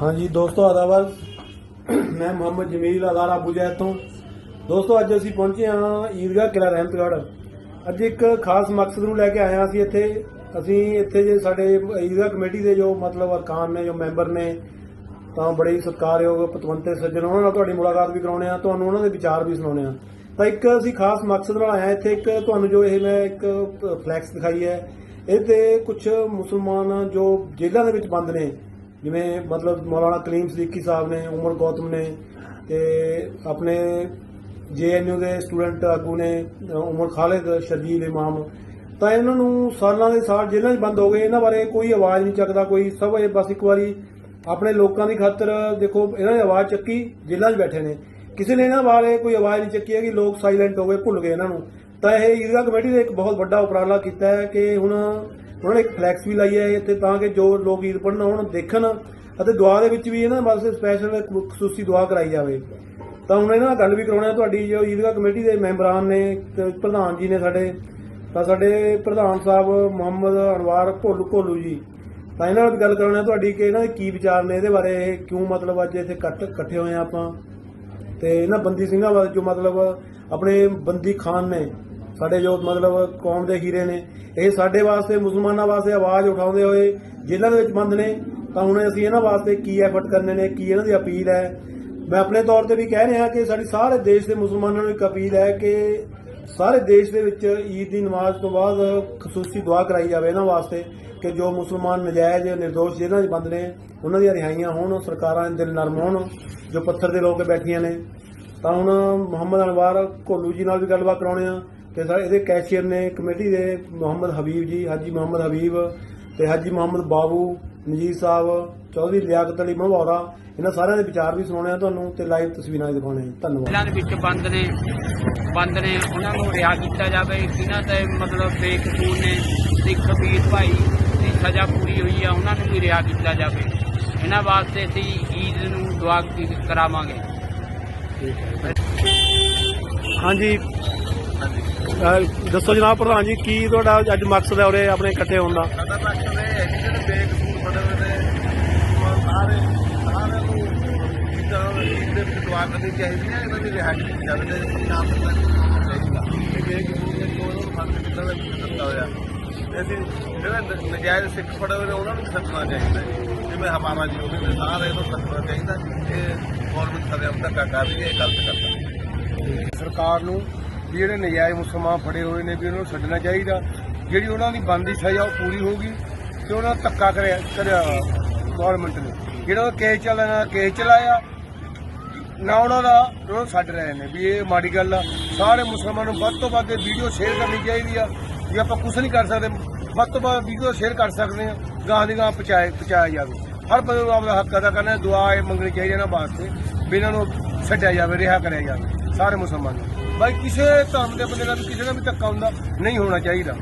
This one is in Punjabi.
ਹਾਂਜੀ ਦੋਸਤੋ ਆਦਾਬਾਦ ਮੈਂ ਮੁਹੰਮਦ ਜਮੀਲ ਅਦਾਰਾ ਬੁਜੈਤ ਤੋਂ। ਦੋਸਤੋ, ਅੱਜ ਅਸੀਂ ਪਹੁੰਚੇ ਹਾਂ ਈਦਗਾਹ ਕਿਲਾ ਰਹਿਮਤਗੜ੍ਹ। ਅੱਜ ਇੱਕ ਖਾਸ ਮਕਸਦ ਨੂੰ ਲੈ ਕੇ ਆਏ ਹਾਂ ਅਸੀਂ ਇੱਥੇ। ਅਸੀਂ ਇੱਥੇ ਜੇ ਸਾਡੇ ਈਦਗਾਹ ਕਮੇਟੀ ਦੇ ਜੋ ਮਤਲਬ ਅਰਕਾਨ ਨੇ, ਜੋ ਮੈਂਬਰ ਨੇ, ਤਾਂ ਬੜੇ ਸਤਿਕਾਰਯੋਗ ਪਤਵੰਤੇ ਸੱਜਣ, ਉਹਨਾਂ ਨਾਲ ਤੁਹਾਡੀ ਮੁਲਾਕਾਤ ਵੀ ਕਰਾਉਣੇ ਆ ਤੁਹਾਨੂੰ ਉਹਨਾਂ ਦੇ ਵਿਚਾਰ ਵੀ ਸੁਣਾਉਣੇ ਆ ਤਾਂ ਇੱਕ ਅਸੀਂ ਖਾਸ ਮਕਸਦ ਨਾਲ ਆਏ ਹਾਂ ਇੱਥੇ, ਇੱਕ ਤੁਹਾਨੂੰ ਜੋ ਇਹ ਮੈਂ ਇੱਕ ਫਲੈਕਸ ਦਿਖਾਈ ਹੈ। ਇਹ ਤੇ ਕੁਝ ਮੁਸਲਮਾਨ ਜੋ ਜੇਲ੍ਹਾਂ ਦੇ ਵਿੱਚ ਬੰਦ ਨੇ ਜਿਵੇਂ ਮਤਲਬ ਮੌਲਾਨਾ ਕਲੀਮ ਸਦੀਕੀ ਸਾਹਿਬ ਨੇ, ਉਮਰ ਗੌਤਮ ਨੇ ਤੇ ਆਪਣੇ ਜੇਐਨਯੂ ਦੇ ਸਟੂਡੈਂਟ ਆਗੂ ਨੇ ਉਮਰ ਖਾਲਿਦ ਸ਼ਰਜੀਲ ਇਮਾਮ, ਤਾਂ ਇਹਨਾਂ ਨੂੰ ਸਾਲਾਂ ਦੇ ਸਾਲ ਜੇਲ੍ਹਾਂ 'ਚ ਬੰਦ ਹੋ ਗਏ। ਇਹਨਾਂ ਬਾਰੇ ਕੋਈ ਆਵਾਜ਼ ਨਹੀਂ ਚੱਕਦਾ, ਕੋਈ ਸਭ ਇਹ ਬਸ ਇੱਕ ਵਾਰੀ ਆਪਣੇ ਲੋਕਾਂ ਦੀ ਖਾਤਰ ਦੇਖੋ, ਇਹਨਾਂ ਨੇ ਆਵਾਜ਼ ਚੱਕੀ, ਜੇਲ੍ਹਾਂ 'ਚ ਬੈਠੇ ਨੇ। ਕਿਸੇ ਨੇ ਇਹਨਾਂ ਬਾਰੇ ਕੋਈ ਆਵਾਜ਼ ਨਹੀਂ ਚੱਕੀ ਹੈ ਕਿ ਲੋਕ ਸਾਇਲੈਂਟ ਹੋ ਗਏ, ਭੁੱਲ ਗਏ ਇਹਨਾਂ ਨੂੰ। ਤਾਂ ਇਹ ਈਦਗਾਹ ਕਮੇਟੀ ਨੇ ਇੱਕ ਬਹੁਤ ਵੱਡਾ ਉਪਰਾਲਾ ਕੀਤਾ ਹੈ ਕਿ ਹੁਣ ਉਹਨਾਂ ਨੇ ਇੱਕ ਫਲੈਕਸ ਵੀ ਲਾਈ ਹੈ ਇੱਥੇ ਤਾਂ ਕਿ ਜੋ ਲੋਕ ਈਦ ਪੜ੍ਹਨ ਆਉਣ ਦੇਖਣ ਅਤੇ ਦੁਆ ਦੇ ਵਿੱਚ ਵੀ ਇਹਨਾਂ ਵਾਸਤੇ ਸਪੈਸ਼ਲ ਖਸੂਸੀ ਦੁਆ ਕਰਾਈ ਜਾਵੇ। ਤਾਂ ਹੁਣ ਇਹਨਾਂ ਨਾਲ ਗੱਲ ਵੀ ਕਰਾਉਣਾ ਤੁਹਾਡੀ ਜੋ ਈਦਗਾ ਕਮੇਟੀ ਦੇ ਮੈਂਬਰਾਂ ਨੇ ਤੇ ਪ੍ਰਧਾਨ ਜੀ ਨੇ ਸਾਡੇ, ਤਾਂ ਸਾਡੇ ਪ੍ਰਧਾਨ ਸਾਹਿਬ ਮੁਹੰਮਦ ਅਨਵਾਰ ਭੋਲੂ ਭੋਲੂ ਜੀ। ਤਾਂ ਇਹਨਾਂ ਨਾਲ ਵੀ ਗੱਲ ਕਰਾਉਣਾ ਤੁਹਾਡੀ ਕਿ ਇਹਨਾਂ ਦੇ ਕੀ ਵਿਚਾਰ ਨੇ? ਇਹਦੇ ਬਾਰੇ ਇਹ ਕਿਉਂ ਮਤਲਬ ਅੱਜ ਇੱਥੇ ਇਕੱਠ, ਇਕੱਠੇ ਹੋਏ ਆ ਆਪਾਂ? ਤੇ ਇਹਨਾਂ ਬੰਦੀ ਸਿੰਘਾਂ ਬਾਰੇ ਜੋ ਮਤਲਬ ਆਪਣੇ ਬੰਦੀ ਖਾਨ ਨੇ, ਸਾਡੇ ਜੋ ਮਤਲਬ ਕੌਮ ਦੇ ਹੀਰੇ ਨੇ, ਇਹ ਸਾਡੇ ਵਾਸਤੇ, ਮੁਸਲਮਾਨਾਂ ਵਾਸਤੇ ਆਵਾਜ਼ ਉਠਾਉਂਦੇ ਹੋਏ ਜੇਲ੍ਹਾਂ ਦੇ ਵਿੱਚ ਬੰਦ ਨੇ, ਤਾਂ ਹੁਣ ਅਸੀਂ ਇਹਨਾਂ ਵਾਸਤੇ ਕੀ ਐਫਰਟ ਕਰਨੇ ਨੇ, ਕੀ ਇਹਨਾਂ ਦੀ ਅਪੀਲ ਹੈ? ਮੈਂ ਆਪਣੇ ਤੌਰ ਤੇ ਵੀ ਕਹਿ ਰਿਹਾ ਕਿ ਸਾਡੀ ਸਾਰੇ ਦੇਸ਼ ਦੇ ਮੁਸਲਮਾਨਾਂ ਨੂੰ ਇੱਕ ਅਪੀਲ ਹੈ ਕਿ ਸਾਰੇ ਦੇਸ਼ ਦੇ ਵਿੱਚ ਈਦ ਦੀ ਨਮਾਜ਼ ਤੋਂ ਬਾਅਦ ਖਸੂਸੀ ਦੁਆ ਕਰਾਈ ਜਾਵੇ ਇਹਨਾਂ ਵਾਸਤੇ ਕਿ ਜੋ ਮੁਸਲਮਾਨ ਨਜਾਇਜ਼ ਨਿਰਦੋਸ਼ ਜੇਲ੍ਹਾਂ 'ਚ ਬੰਦ ਨੇ, ਉਹਨਾਂ ਦੀਆਂ ਰਿਹਾਈਆਂ ਹੋਣ, ਸਰਕਾਰਾਂ ਦੇ ਦਿਲ ਨਰਮ ਹੋਣ, ਜੋ ਪੱਥਰ ਦੇ ਲੋਕ ਬੈਠੀਆਂ ਨੇ। ਤਾਂ ਹੁਣ ਮੁਹੰਮਦ ਅਨਵਾਰ ਕੋਲੂ ਜੀ ਨਾਲ ਵੀ ਗੱਲਬਾਤ ਕਰਾਉਣੇ ਆ ਤੇ ਸਰ ਇਹਦੇ ਕੈਸ਼ੀਅਰ ਨੇ, ਕਮੇਟੀ ਦੇ ਮੁਹੰਮਦ ਹਬੀਬ ਜੀ, ਹਾਜੀ ਮੁਹੰਮਦ ਹਬੀਬ ਤੇ ਹਾਜੀ ਮੁਹੰਮਦ ਬਾਬੂ, ਨਜੀਰ ਸਾਹਿਬ, ਚੌਧਰੀ ਲਿਆਕਤ ਅਲੀ ਮਹੌਰਾ ਇਹਨਾਂ ਸਾਰਿਆਂ ਦੇ ਵਿਚਾਰ ਵੀ ਸੁਣਾਉਣੇ ਆ ਤੁਹਾਨੂੰ ਤੇ ਲਾਈਵ ਤਸਵੀਰਾਂ ਵੀ ਦਿਖਾਉਣੇ ਧੰਨਵਾਦ। ਜੇਲ੍ਹਾਂ ਦੇ ਵਿੱਚ ਬੰਦ ਨੇ। ਬੰਦ ਨੇ ਉਹਨਾਂ ਨੂੰ ਰਿਹਾ ਕੀਤਾ ਜਾਵੇ। ਜਿਨ੍ਹਾਂ ਤੇ ਮਤਲਬ ਬੇਕਸੂਰ ਨੇ ਸਿੱਖ ਵੀਰ ਭਾਈ ਦੀ ਸਜ਼ਾ ਪੂਰੀ ਹੋਈ ਆ ਉਹਨਾਂ ਨੂੰ ਵੀ ਰਿਹਾ ਕੀਤਾ ਜਾਵੇ। ਇਹਨਾਂ ਵਾਸਤੇ ਅਸੀਂ ਈਦ ਨੂੰ ਦੁਆ ਕੀ- ਕਰਾਵਾਂਗੇ। ਹਾਂਜੀ। ਦੱਸੋ ਜਨਾਬ ਪ੍ਰਧਾਨ ਜੀ ਕੀ ਤੁਹਾਡਾ ਅੱਜ ਮਕਸਦ ਹੈ ਉਰੇ ਆਪਣੇ ਇਕੱਠੇ ਹੋਣ ਦਾ? ਸਾਡਾ ਮਕਸਦ ਇਹ ਹੈ ਕਿ ਜਿਹੜੇ ਬੇਕਸੂਰ ਬਣੇ ਹੋਏ ਨੇ ਸਾਰੇ ਸਾਰਿਆਂ ਨੂੰ ਜਿੱਦਾਂ ਈਦ ਦੇ ਕਰਨੀ ਚਾਹੀਦੀ ਹੈ, ਇਹਨਾਂ ਦੀ ਰਿਹਾਈ ਕੀਤੀ ਜਾਵੇ ਤੇ ਨਾਮ ਚਾਹੀਦਾ। ਇਹ ਬੇਕਸੂਰ ਨੇ ਕੋਈ ਫ਼ਰਕ ਕੀਤਾ ਦਾ ਦਿੱਤਾ ਹੋਇਆ ਅਸੀਂ ਜਿਹੜੇ ਨਜਾਇਜ਼ ਸਿੱਖ ਫੜੇ ਹੋਏ ਨੇ ਉਹਨਾਂ ਨੂੰ ਸੱਚਣਾ ਚਾਹੀਦਾ ਹੈ। ਜਿਵੇਂ ਹਮਾਰਾ ਜੀ ਉਹਦੇ ਸਾਰੇ ਨੂੰ ਸੱਚਣਾ ਚਾਹੀਦਾ ਇਹ ਗੌਰਮੈਂਟ ਸਾਰੇ ਹਮ ਤੱਕ ਕਰ ਰਹੀ ਹੈ, ਇਹ ਗਲਤ ਕਰਦਾ ਸਰਕਾਰ ਨੂੰ ਵੀ ਜਿਹੜੇ ਨਜਾਇਜ਼ ਮੁਸਲਮਾਨ ਫੜੇ ਹੋਏ ਨੇ, ਵੀ ਉਹਨਾਂ ਨੂੰ ਛੱਡਣਾ ਚਾਹੀਦਾ। ਜਿਹੜੀ ਉਹਨਾਂ ਦੀ ਬੰਦੀ ਸਜ਼ਾ ਉਹ ਪੂਰੀ ਹੋਊਗੀ ਤੇ ਉਹਨਾਂ ਦਾ ਧੱਕਾ ਕਰਿਆ ਕਰਿਆ ਗਵਰਨਮੈਂਟ ਨੇ। ਜਿਹੜਾ ਉਹ ਕੇਸ ਚੱਲਣਾ ਕੇਸ ਚਲਾਇਆ ਨਾ ਉਹਨਾਂ ਦਾ, ਉਹਨਾਂ ਛੱਡ ਰਹੇ ਨੇ ਵੀ ਇਹ ਮਾੜੀ ਗੱਲ ਆ। ਸਾਰੇ ਮੁਸਲਮਾਨਾਂ ਨੂੰ ਵੱਧ ਤੋਂ ਵੱਧ ਵੀਡੀਓ ਸ਼ੇਅਰ ਕਰਨੀ ਚਾਹੀਦੀ ਆ ਵੀ ਆਪਾਂ ਕੁਝ ਨਹੀਂ ਕਰ ਸਕਦੇ। ਵੱਧ ਤੋਂ ਵੱਧ ਵੀਡੀਓ ਸ਼ੇਅਰ ਕਰ ਸਕਦੇ ਆ ਗਾਂ ਦੀ ਗਾਂ ਪਹੁੰਚਾਏ ਪਹੁੰਚਾਇਆ ਜਾਵੇ। ਹਰ ਬੰਦੇ ਨੂੰ ਆਪਣਾ ਹੱਕ ਅਦਾ ਕਰਨਾ, ਦੁਆ ਇਹ ਮੰਗਣੀ ਚਾਹੀਦੀ ਇਹਨਾਂ ਵਾਸਤੇ ਵੀ ਇਹਨਾਂ ਨੂੰ ਛੱਡਿਆ ਜਾਵੇ, ਰਿਹਾ ਕਰਿਆ ਜਾਵੇ, ਸਾਰੇ ਮੁਸਲਮਾਨ ਨੂੰ। ਬਾਈ, ਕਿਸੇ ਧਰਮ ਦੇ ਬੰਦੇ ਨਾਲ ਵੀ ਕਿਸੇ ਨਾਲ ਵੀ ਧੱਕਾ ਹੁੰਦਾ, ਨਹੀਂ ਹੋਣਾ ਚਾਹੀਦਾ।